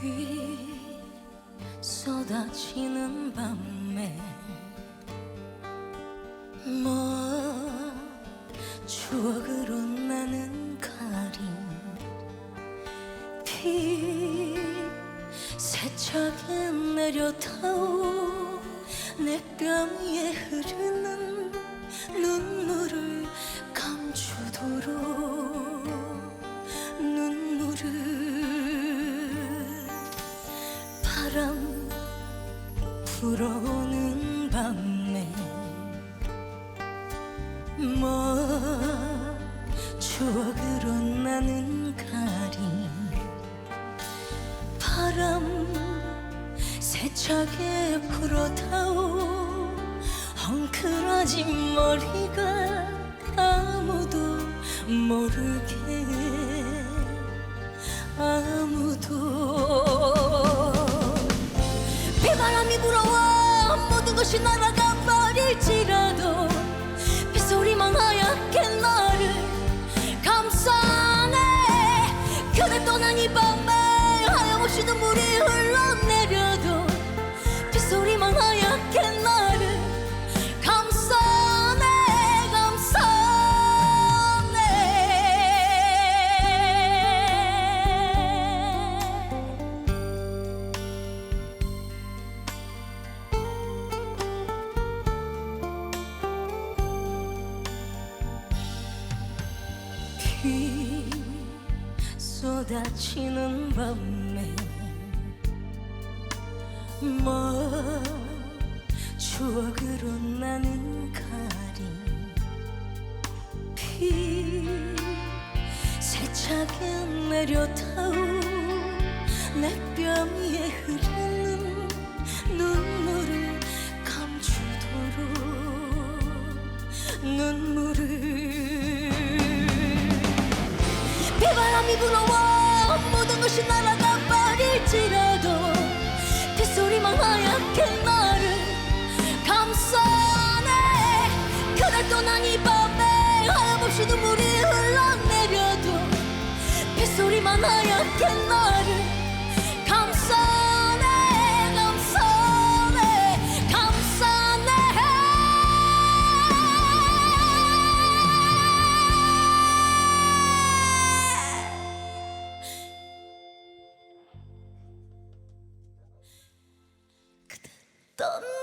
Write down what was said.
비 쏟아지는 밤에 뭐 추억으로 나는 가린 비 세차게 내려다오 내 뺨 위에 흐르는 바람 불어오는 밤에 뭐 추억으로 나는 가린 바람 세차게 불어다오 헝클어진 머리가 아무도 모르게 아무도 것이 날아가 버릴지라도 빗소리만 하얗게 나를 감싸네 그대 떠난 이 밤에 하염없이 눈물이 흘러내려도 빗소리만 하얗게 비 쏟아지는 밤에 뭐 추억으로 나는 가린 비 세차게 내려다오 내뺨 위에 흐르는 눈물을 감추도록 눈물을 비바람이 불어와 모든 것이 날아가 버릴지라도 빗소리만 하얗게 나를 감싸네. 그날 떠난 이 밤에 하염없이 눈물이 흘러내려도 빗소리만 하얗게 나 감싸네 그대 떠나